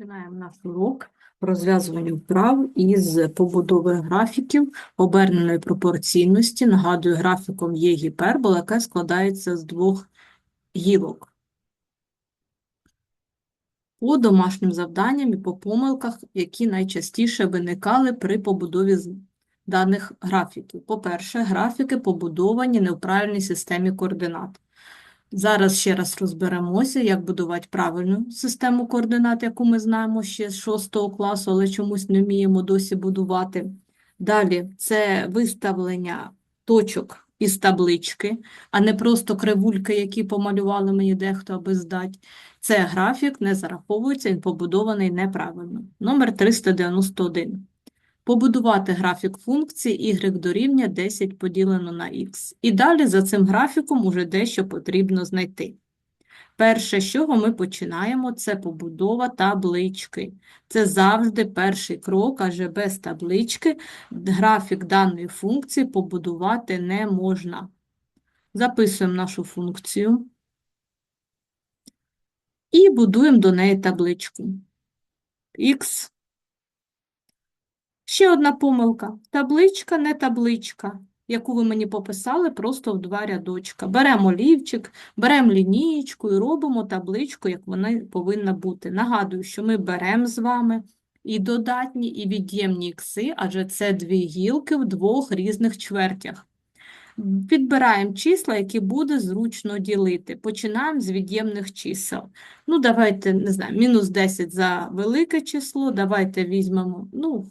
Починаємо наш урок розв'язування вправ із побудови графіків оберненої пропорційності. Нагадую, графіком є гіпербола, яка складається з двох гілок. По домашнім завданням і по помилках, які найчастіше виникали при побудові даних графіків. По-перше, графіки побудовані не в правильній системі координат. Зараз ще раз розберемося, як будувати правильну систему координат, яку ми знаємо ще з 6 класу, але чомусь не вміємо досі будувати. Далі це виставлення точок із таблички, а не просто кривульки, які помалювали мені дехто, аби здати. Це графік не зараховується, він побудований неправильно. Номер 391. Побудувати графік функції y дорівнює 10 поділено на x. І далі за цим графіком уже дещо потрібно знайти. Перше, з чого ми починаємо, це побудова таблички. Це завжди перший крок, адже без таблички графік даної функції побудувати не можна. Записуємо нашу функцію і будуємо до неї табличку. Х Ще одна помилка. Табличка не табличка, яку ви мені пописали просто в два рядочка. Беремо олівчик, беремо лінієчку і робимо табличку, як вона повинна бути. Нагадую, що ми беремо з вами і додатні, і від'ємні ікси, адже це дві гілки в двох різних чвертях. Підбираємо числа, які буде зручно ділити. Починаємо з від'ємних чисел. Ну, давайте, не знаю, мінус 10 за велике число, давайте візьмемо, ну,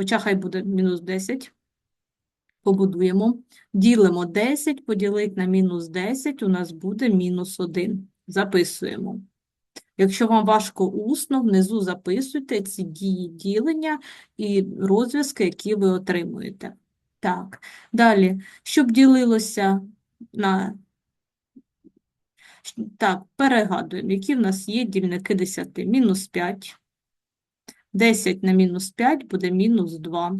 хоча хай буде мінус 10. Побудуємо. Ділимо 10, поділити на мінус 10, у нас буде мінус 1. Записуємо. Якщо вам важко усно, внизу записуйте ці дії ділення і розв'язки, які ви отримуєте. Так, далі, щоб ділилося на... Так, перегадуємо, які в нас є дільники 10. Мінус 5. 10 на мінус 5 буде мінус 2.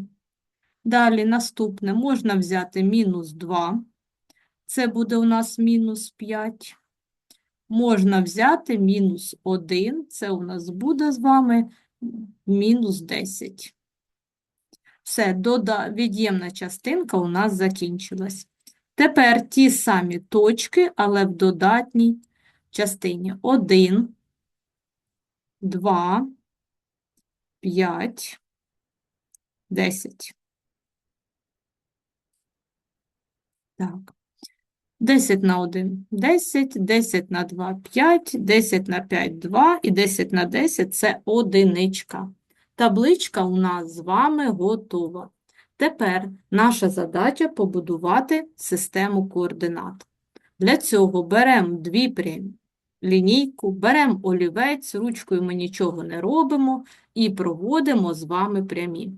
Далі наступне можна взяти мінус 2. Це буде у нас мінус 5. Можна взяти мінус 1. Це у нас буде з вами мінус 10. Все, дода... від'ємна частинка у нас закінчилась. Тепер ті самі точки, але в додатній частині. 1, 2, 5, 10. Так. 10 на 1 – 10, 10 на 2 – 5, 10 на 5 – 2 і 10 на 10 – це одиничка. Табличка у нас з вами готова. Тепер наша задача – побудувати систему координат. Для цього беремо дві прямі лінійку, беремо олівець, ручкою ми нічого не робимо і проводимо з вами прямі.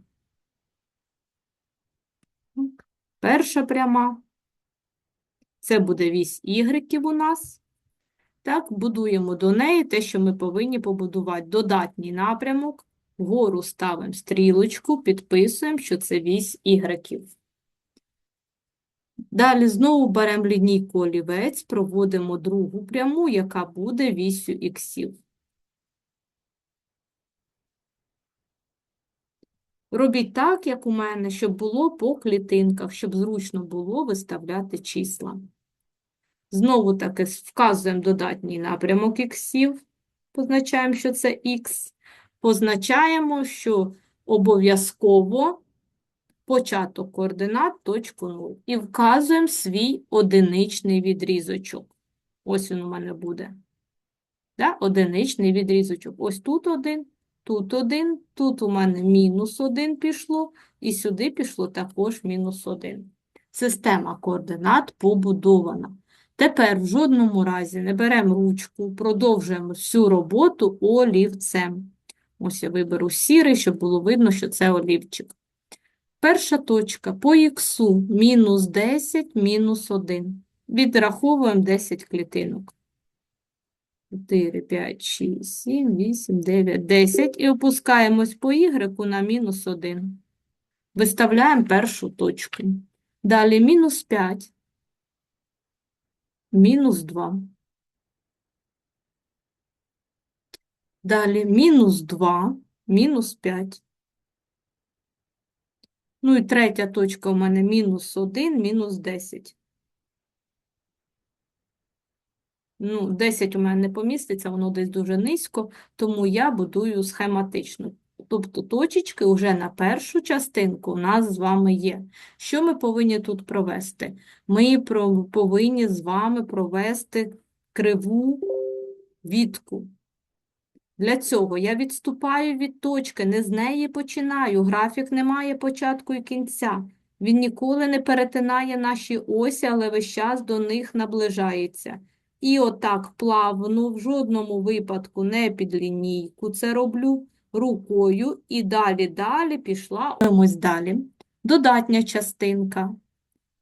Перша пряма. Це буде вісь ігреків у нас. Так, будуємо до неї те, що ми повинні побудувати. Додатній напрямок. Вгору ставимо стрілочку, підписуємо, що це вісь ігреків. Далі знову беремо лінійку олівець, проводимо другу пряму, яка буде вісю іксів. Робіть так, як у мене, щоб було по клітинках, щоб зручно було виставляти числа. Знову таки вказуємо додатній напрямок іксів, позначаємо, що це х. Позначаємо, що обов'язково початок координат точку 0. І вказуємо свій одиничний відрізочок. Ось він у мене буде. Да? Одиничний відрізочок. Ось тут один, тут один, тут у мене мінус один пішло, і сюди пішло також мінус один. Система координат побудована. Тепер в жодному разі не беремо ручку, продовжуємо всю роботу олівцем. Ось я виберу сірий, щоб було видно, що це олівчик. Перша точка по х мінус 10, мінус 1. Відраховуємо 10 клітинок. 4, 5, 6, 7, 8, 9, 10. І опускаємось по y на мінус 1. Виставляємо першу точку. Далі мінус 5, мінус 2. Далі мінус 2, мінус 5. Ну і третя точка у мене мінус 1, мінус 10. Ну, 10 у мене не поміститься, воно десь дуже низько, тому я будую схематично. Тобто точечки вже на першу частинку у нас з вами є. Що ми повинні тут провести? Ми повинні з вами провести криву відку. Для цього я відступаю від точки, не з неї починаю. Графік не має початку і кінця. Він ніколи не перетинає наші осі, але весь час до них наближається. І отак плавно, в жодному випадку не під лінійку це роблю рукою і далі-далі пішла. Ось далі. Додатня частинка.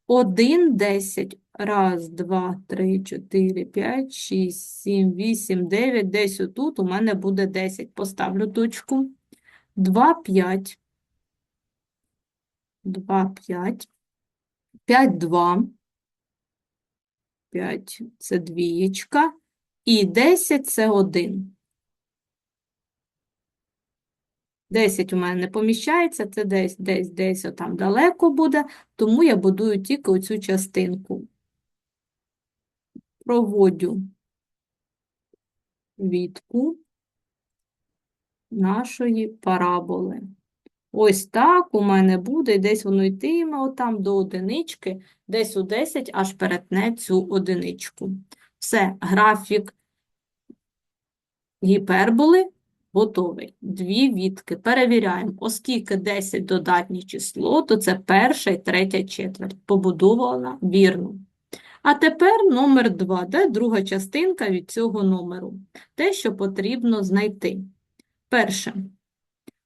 1, 10. Раз, два, три, чотири, п'ять, шість, сім, вісім, дев'ять. Десь отут у мене буде 10. Поставлю точку. 2, 5. 2, 5. 5, 2. 5 – це двієчка. І 10 – це 1. 10 у мене не поміщається, це десь, десь, десь отам далеко буде, тому я будую тільки оцю частинку. Проводю відку нашої параболи. Ось так у мене буде, і десь воно йтиме отам до одинички, десь у 10 аж перетне цю одиничку. Все, графік гіперболи готовий. Дві відки. Перевіряємо. Оскільки 10 додатнє число, то це перша і третя четверть. Побудована вірно. А тепер номер 2, де друга частинка від цього номеру. Те, що потрібно знайти. Перше.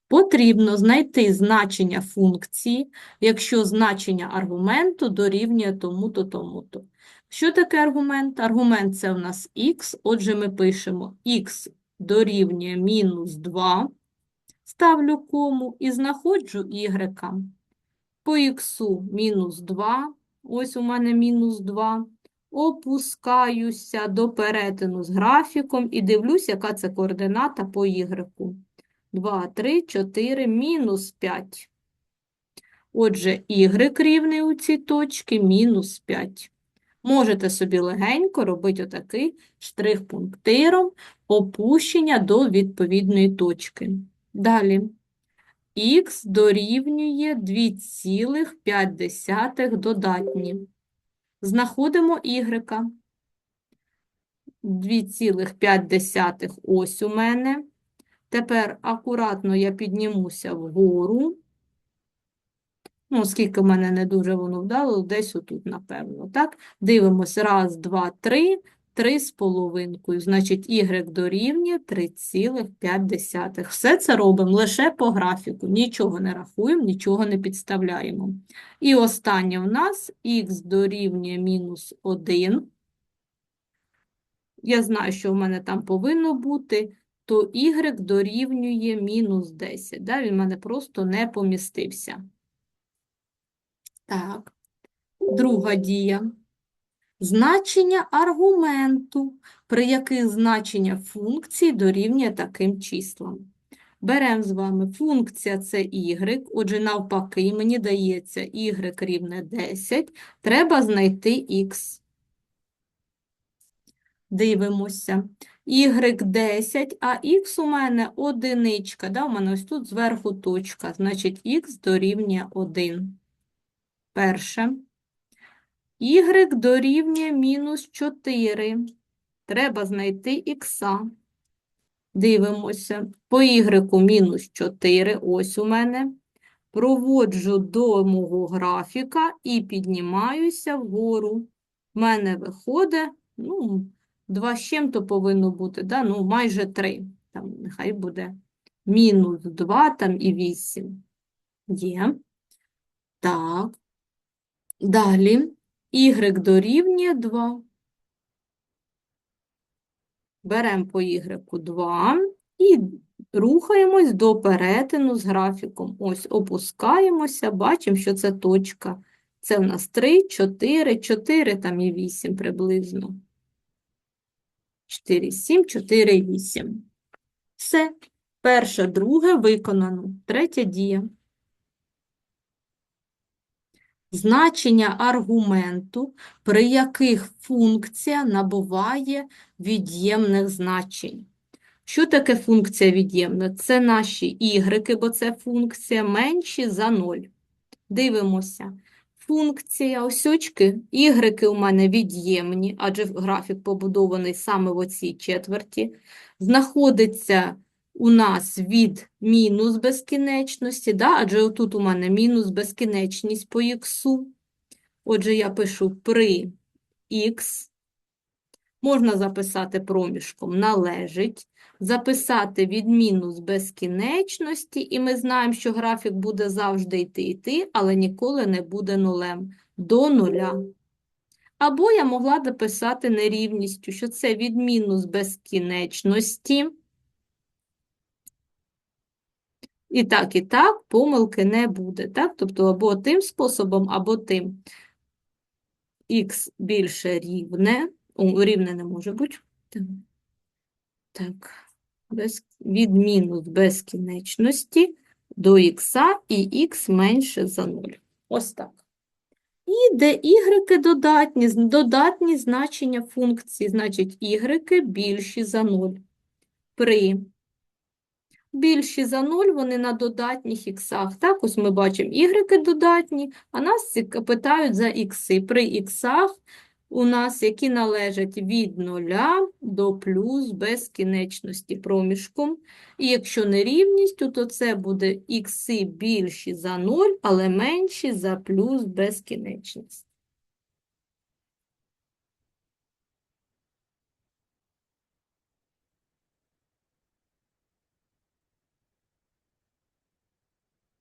Потрібно знайти значення функції, якщо значення аргументу дорівнює тому-то, тому-то. Що таке аргумент? Аргумент – це у нас х, отже ми пишемо х дорівнює мінус 2, ставлю кому і знаходжу y. По х мінус 2, ось у мене мінус 2, опускаюся до перетину з графіком і дивлюсь, яка це координата по y. 2, 3, 4, мінус 5. Отже, y рівний у цій точці мінус 5. Можете собі легенько робити отакий штрих-пунктиром опущення до відповідної точки. Далі. Х дорівнює 2,5 додатні. Знаходимо y. 2,5 ось у мене. Тепер акуратно я піднімуся вгору. Ну, оскільки в мене не дуже воно вдало, десь отут, напевно. Так? Дивимося. Раз, два, три, три з половинкою. Значить, y дорівнює 3,5. Все це робимо лише по графіку. Нічого не рахуємо, нічого не підставляємо. І останнє в нас х дорівнює мінус 1. Я знаю, що в мене там повинно бути то y дорівнює мінус 10. Да? Він в мене просто не помістився. Так, друга дія. Значення аргументу, при яких значення функції дорівнює таким числам. Беремо з вами функція це y, отже, навпаки, мені дається y рівне 10, треба знайти x. Дивимося y10, а х у мене одиничка, да? у мене ось тут зверху точка, значить х дорівнює 1. Перше. Y дорівнює мінус 4. Треба знайти х. Дивимося. По y мінус 4, ось у мене. Проводжу до мого графіка і піднімаюся вгору. У мене виходить, ну, Два з чим-то повинно бути, да? ну майже 3. Там нехай буде мінус 2 там і 8. Є. Так. Далі y дорівнює 2. Беремо по y 2 і рухаємось до перетину з графіком. Ось опускаємося, бачимо, що це точка. Це в нас 3, 4, 4 там і 8 приблизно. 4, 7, 4, 8. Все. Перше, друге виконано. Третя дія. Значення аргументу, при яких функція набуває від'ємних значень. Що таке функція від'ємна? Це наші ігреки, бо це функція менші за 0. Дивимося. Функція осьочки, ігреки у мене від'ємні, адже графік побудований саме в оцій четверті. Знаходиться у нас від мінус безкінечності, да? адже отут у мене мінус безкінечність по х. Отже, я пишу при х. Можна записати проміжком належить, записати від мінус безкінечності, і ми знаємо, що графік буде завжди йти йти, але ніколи не буде нулем до нуля. Або я могла дописати нерівністю, що це від мінус безкінечності. І так, і так, помилки не буде. Так? Тобто або тим способом, або тим. Х більше рівне, О, рівне не може бути. Так. Без, від мінус безкінечності до х і х менше за 0. Ось так. І де y додатні, додатні значення функції, значить y більші за 0. При більші за 0, вони на додатніх іксах. Так, ось ми бачимо y додатні, а нас питають за ікси. При іксах у нас, які належать від 0 до плюс безкінечності проміжком. І якщо нерівністю, то це буде ікси більші за 0, але менші за плюс безкінечність.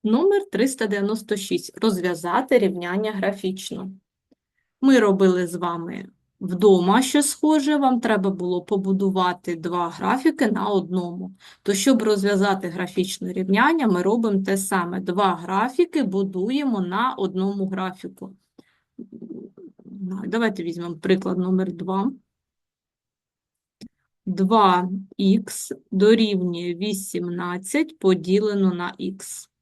Номер 396. Розв'язати рівняння графічно. Ми робили з вами вдома що схоже, вам треба було побудувати два графіки на одному. То, щоб розв'язати графічне рівняння, ми робимо те саме. Два графіки будуємо на одному графіку. Давайте візьмемо приклад номер 2. 2х дорівнює 18 поділено на х.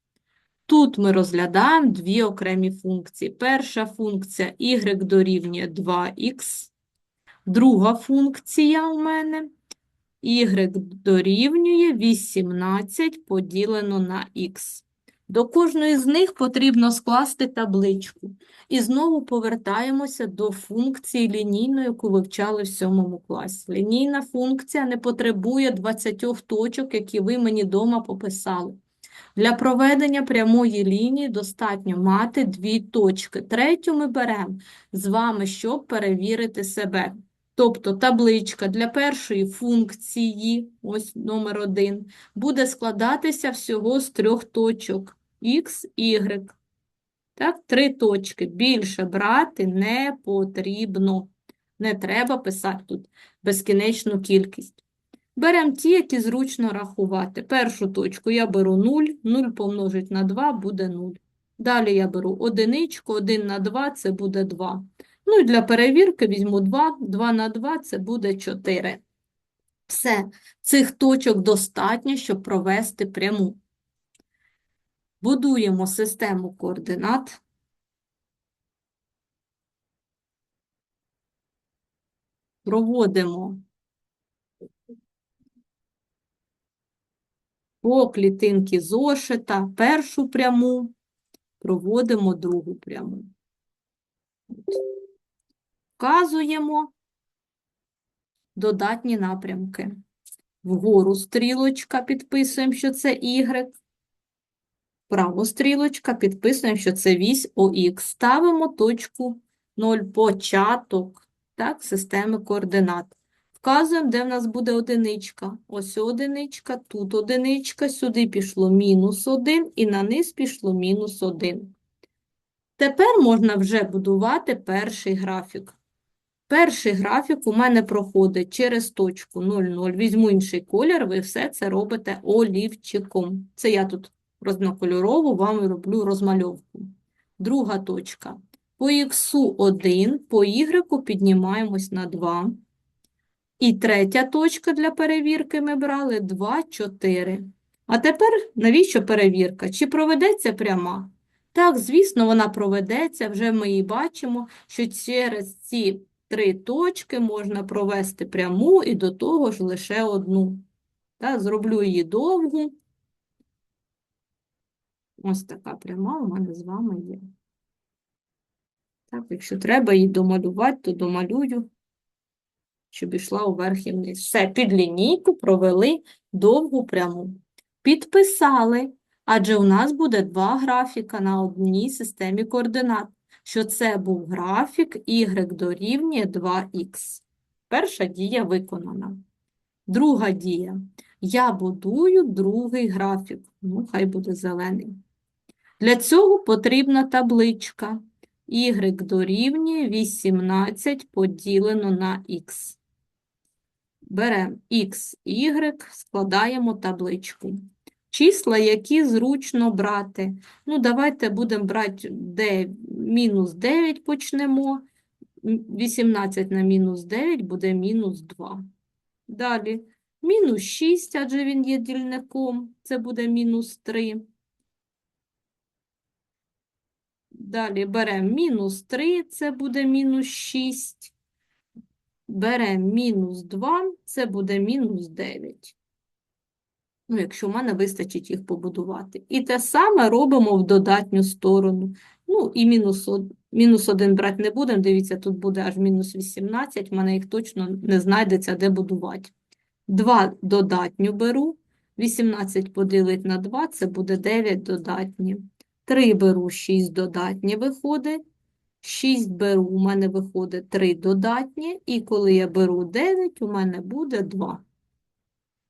Тут ми розглядаємо дві окремі функції. Перша функція y дорівнює 2х, друга функція у мене y дорівнює 18 поділено на х. До кожної з них потрібно скласти табличку. І знову повертаємося до функції лінійної, яку вивчали в 7 класі. Лінійна функція не потребує 20 точок, які ви мені вдома пописали. Для проведення прямої лінії достатньо мати дві точки. Третю ми беремо з вами, щоб перевірити себе. Тобто табличка для першої функції, ось номер один, буде складатися всього з трьох точок Х, Y. Так, три точки. Більше брати не потрібно. Не треба писати тут безкінечну кількість. Беремо ті, які зручно рахувати. Першу точку я беру 0, 0 помножить на 2 буде 0. Далі я беру одиничку, 1 на 2 це буде 2. Ну і для перевірки візьму 2, 2 на 2 це буде 4. Все, цих точок достатньо, щоб провести пряму. Будуємо систему координат. Проводимо по клітинки зошита першу пряму, проводимо другу пряму. Вказуємо додатні напрямки. Вгору стрілочка, підписуємо, що це Y. Вправо стрілочка, підписуємо, що це вісь ОХ. Ставимо точку 0, початок так, системи координат. Вказуємо, де в нас буде одиничка. Ось одиничка, тут одиничка, сюди пішло мінус 1 і на низ пішло мінус 1. Тепер можна вже будувати перший графік. Перший графік у мене проходить через точку 0,0. Візьму інший колір, ви все це робите олівчиком. Це я тут рознокольорову вам роблю розмальовку. Друга точка. По х 1, по y піднімаємось на 2. І третя точка для перевірки ми брали 2, 4. А тепер навіщо перевірка? Чи проведеться пряма? Так, звісно, вона проведеться, вже ми її бачимо, що через ці три точки можна провести пряму і до того ж лише одну. Так, зроблю її довгу. Ось така пряма у мене з вами є. Так, якщо треба її домалювати, то домалюю, щоб йшла уверх і вниз. Все, під лінійку провели довгу пряму. Підписали, адже у нас буде два графіка на одній системі координат, що це був графік y дорівнює 2х. Перша дія виконана. Друга дія. Я будую другий графік. Ну, хай буде зелений. Для цього потрібна табличка. y дорівнює 18 поділено на х. Беремо x, y, складаємо табличку. Числа, які зручно брати. Ну, давайте будемо брати мінус 9 почнемо. 18 на мінус 9 буде мінус 2. Далі мінус 6, адже він є дільником, це буде мінус 3. Далі беремо мінус 3, це буде мінус 6. Беремо мінус 2, це буде мінус 9. Ну, якщо в мене вистачить їх побудувати. І те саме робимо в додатню сторону. Ну, і мінус, од- мінус 1 брати не будемо. Дивіться, тут буде аж мінус 18, в мене їх точно не знайдеться, де будувати. 2 додатню беру. 18 поділити на 2, це буде 9 додатні. 3 беру, 6 додатні виходить. 6 беру, у мене виходить 3 додатні. І коли я беру 9, у мене буде 2.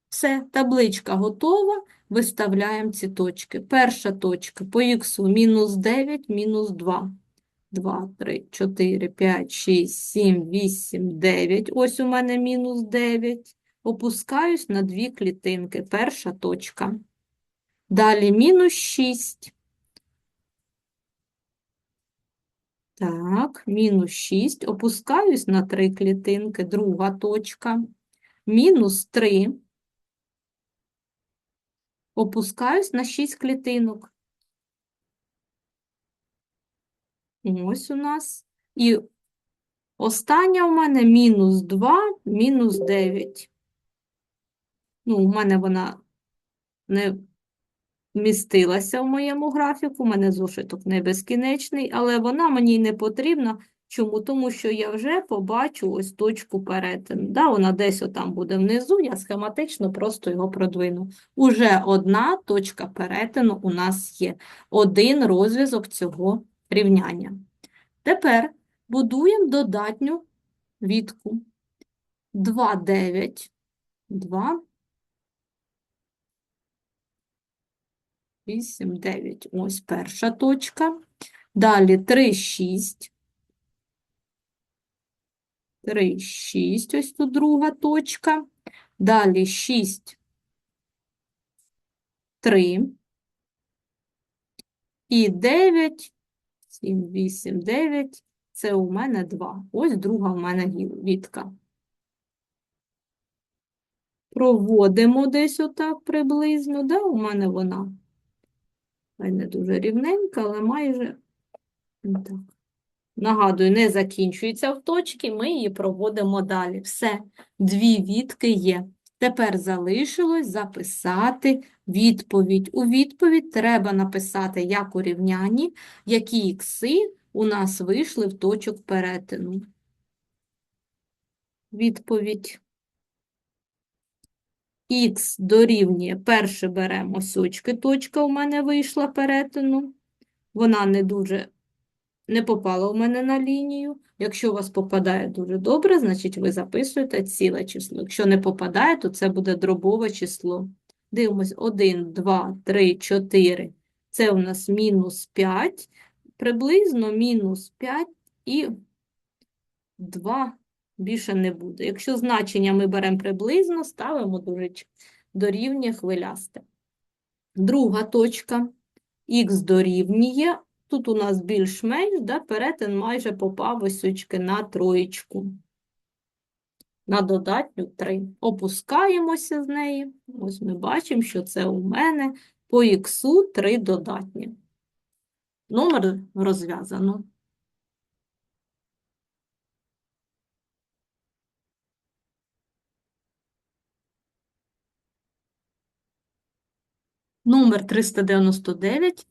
Все, табличка готова. Виставляємо ці точки. Перша точка по х мінус 9, мінус 2. 2, 3, 4, 5, 6, 7, 8, 9. Ось у мене мінус 9. Опускаюсь на дві клітинки. Перша точка. Далі мінус 6. Так, мінус 6. Опускаюсь на три клітинки. Друга точка. Мінус 3. Опускаюсь на 6 клітинок. Ось у нас. І остання у мене мінус 2, мінус 9. Ну, у мене вона не вмістилася в моєму графіку, у мене зошиток не безкінечний, але вона мені не потрібна. Чому? Тому що я вже побачу ось точку перетину. Да, вона десь отам буде внизу, я схематично просто його продвину. Уже одна точка перетину у нас є. Один розв'язок цього рівняння. Тепер будуємо додатню відку. 2, 9, 2, 8, 9. Ось перша точка. Далі 3, 6. 3, 6. Ось тут друга точка. Далі 6, 3. І 9, 7, 8, 9. Це у мене 2. Ось друга в мене відка. Проводимо десь отак приблизно, да, у мене вона. Хай не дуже рівненька, але майже так. Нагадую, не закінчується в точці, ми її проводимо далі. Все, дві відки є. Тепер залишилось записати відповідь. У відповідь треба написати, як у рівнянні, які ікси у нас вийшли в точок перетину. Відповідь. Х дорівнює, перше беремо ось очки, точка у мене вийшла перетину. Вона не дуже не попала у мене на лінію. Якщо у вас попадає дуже добре, значить ви записуєте ціле число. Якщо не попадає, то це буде дробове число. Дивимось 1, 2, 3, 4. Це у нас мінус 5, приблизно мінус 5 і 2 більше не буде. Якщо значення ми беремо приблизно, ставимо доріч- дорівнює хвилясте. Друга точка. Х дорівнює. Тут у нас більш-менш, да, перетин майже попав ось на троєчку. на додатню 3. Опускаємося з неї. Ось ми бачимо, що це у мене по х 3 додатні. Номер розв'язано. Номер 399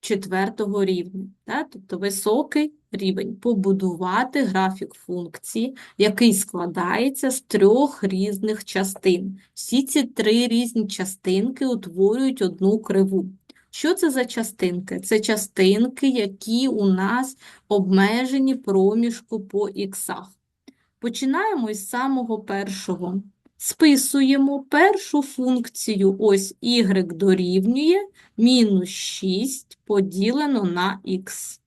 четвертого рівня, да? тобто високий рівень. Побудувати графік функції, який складається з трьох різних частин. Всі ці три різні частинки утворюють одну криву. Що це за частинки? Це частинки, які у нас обмежені проміжку по іксах. Починаємо із самого першого. Списуємо першу функцію, ось y дорівнює мінус 6 поділено на х.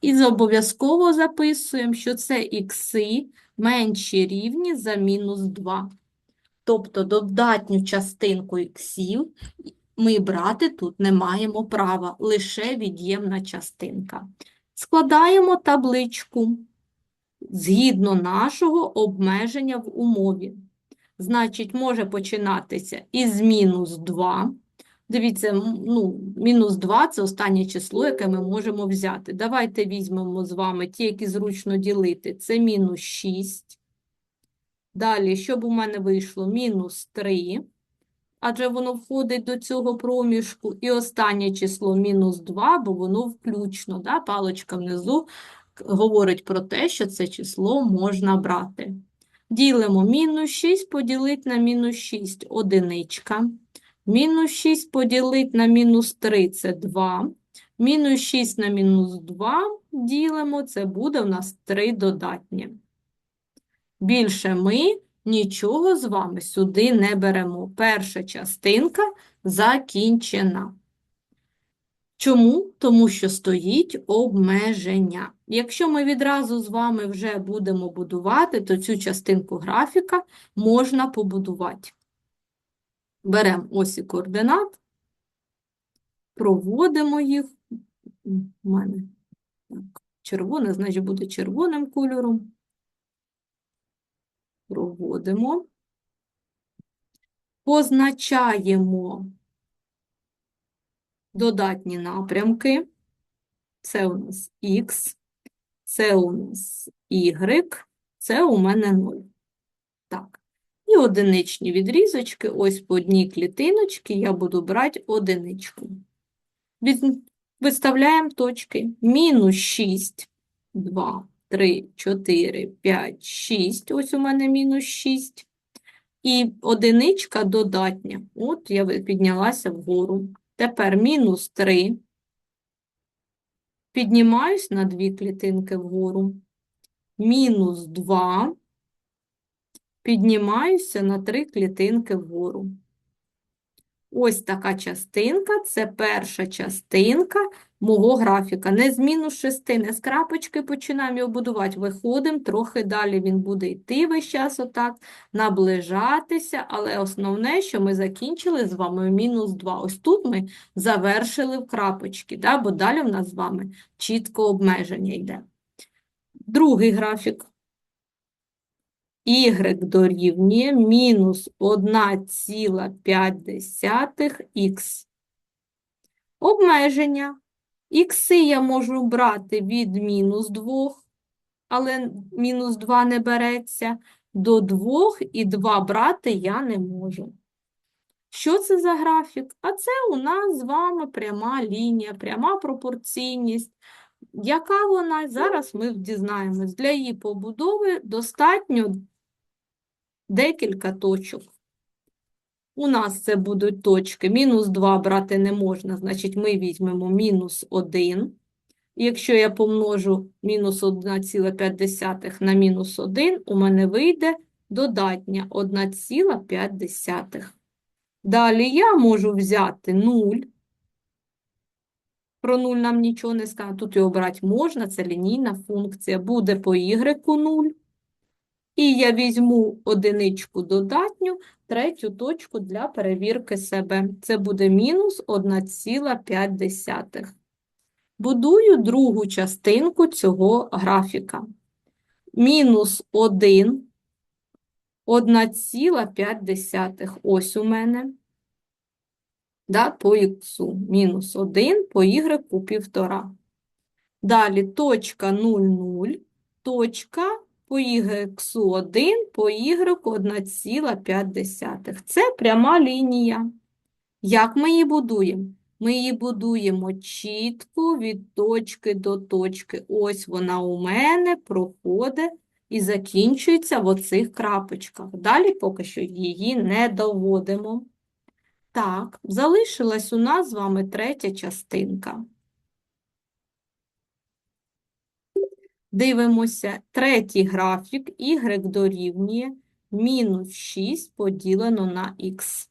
І обов'язково записуємо, що це ікси менші рівні за мінус 2. Тобто додатню частинку іксів ми брати тут не маємо права, лише від'ємна частинка. Складаємо табличку згідно нашого обмеження в умові. Значить, може починатися із мінус 2. Дивіться, ну, мінус 2 – це останнє число, яке ми можемо взяти. Давайте візьмемо з вами ті, які зручно ділити. Це мінус 6. Далі, щоб у мене вийшло? Мінус 3, адже воно входить до цього проміжку. І останнє число мінус 2, бо воно включно. Да? Паличка внизу говорить про те, що це число можна брати. Ділимо мінус 6 поділити на мінус 6 – одиничка. Мінус 6 поділити на мінус 3 – це 2. Мінус 6 на мінус 2 ділимо, це буде у нас 3 додатні. Більше ми нічого з вами сюди не беремо. Перша частинка закінчена. Чому? Тому що стоїть обмеження. Якщо ми відразу з вами вже будемо будувати, то цю частинку графіка можна побудувати. Беремо осі координат, проводимо їх. У мене так, червоне, значить, буде червоним кольором. Проводимо. Позначаємо додатні напрямки. Це у нас Х, це у нас Y, це у мене 0. Так. І одиничні відрізочки, ось по одній клітиночці я буду брати одиничку. Виставляємо точки. Мінус 6, 2, 3, 4, 5, 6. Ось у мене мінус 6. І одиничка додатня. От я піднялася вгору. Тепер мінус 3. Піднімаюсь на дві клітинки вгору. Мінус 2. Піднімаюся на три клітинки вгору. Ось така частинка це перша частинка мого графіка. Не з мінус 6, не з крапочки починаємо його будувати. Виходимо, трохи далі він буде йти весь час отак, наближатися, але основне, що ми закінчили з вами мінус 2. Ось тут ми завершили в крапочки, да? бо далі в нас з вами чітко обмеження йде. Другий графік. Y дорівнює мінус 1,5х. Обмеження. Ікси я можу брати від мінус 2, але мінус 2 не береться. До 2 і 2 брати я не можу. Що це за графік? А це у нас з вами пряма лінія, пряма пропорційність. Яка вона? Зараз ми дізнаємось. Для її побудови достатньо декілька точок. У нас це будуть точки. Мінус 2 брати не можна, значить ми візьмемо мінус 1. Якщо я помножу мінус 1,5 на мінус 1, у мене вийде додатня 1,5. Далі я можу взяти 0. Про 0 нам нічого не скаже. Тут його брати можна, це лінійна функція. Буде по y 0. І я візьму одиничку додатню, третю точку для перевірки себе. Це буде мінус 1,5. Будую другу частинку цього графіка. Мінус 1 1,5. Ось у мене. Да, по х мінус 1, по y півтора. Далі точка 0, 0, точка по y 1, по y 1,5. Це пряма лінія. Як ми її будуємо? Ми її будуємо чітко від точки до точки. Ось вона у мене проходить і закінчується в оцих крапочках. Далі поки що її не доводимо. Так, залишилась у нас з вами третя частинка. Дивимося, третій графік y дорівнює мінус 6 поділено на х.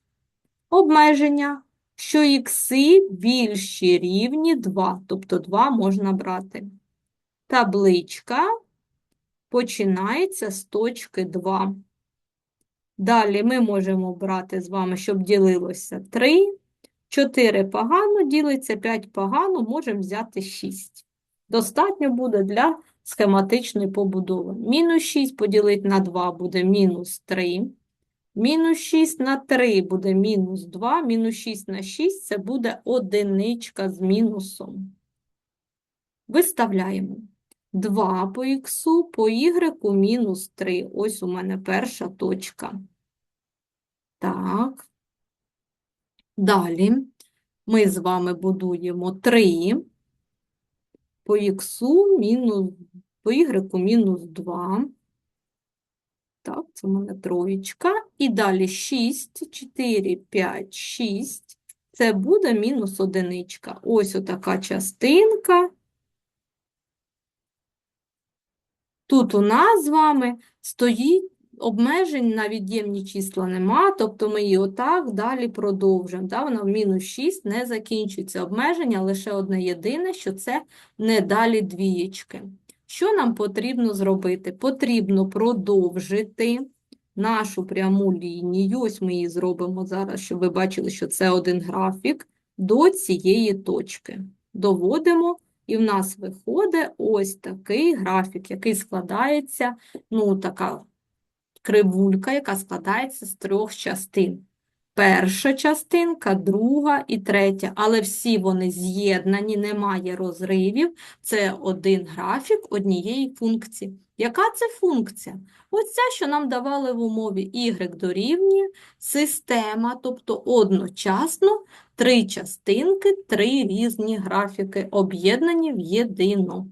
Обмеження, що ікси більші рівні 2, тобто 2 можна брати. Табличка починається з точки 2. Далі ми можемо брати з вами, щоб ділилося 3. 4 погано ділиться, 5 погано, можемо взяти 6. Достатньо буде для схематичної побудови. Мінус 6 поділити на 2 буде мінус 3. Мінус 6 на 3 буде мінус 2, мінус 6 на 6 це буде одиничка з мінусом. Виставляємо 2 по х, по y мінус 3. Ось у мене перша точка. Так. Далі ми з вами будуємо 3 по х мінус, по y мінус 2. Так, це у мене троєчка. І далі 6, 4, 5, 6. Це буде мінус одиничка. Ось отака частинка. Тут у нас з вами стоїть обмежень на від'ємні числа нема, тобто ми її отак далі продовжуємо. Да? Вона в мінус 6 не закінчується обмеження, лише одне єдине, що це не далі двієчки. Що нам потрібно зробити? Потрібно продовжити нашу пряму лінію. Ось ми її зробимо зараз, щоб ви бачили, що це один графік, до цієї точки. Доводимо, і в нас виходить ось такий графік, який складається, ну, така кривулька, яка складається з трьох частин. Перша частинка, друга і третя, але всі вони з'єднані, немає розривів. Це один графік однієї функції. Яка це функція? Оця, що нам давали в умові y дорівнює система, тобто одночасно три частинки, три різні графіки, об'єднані в єдину.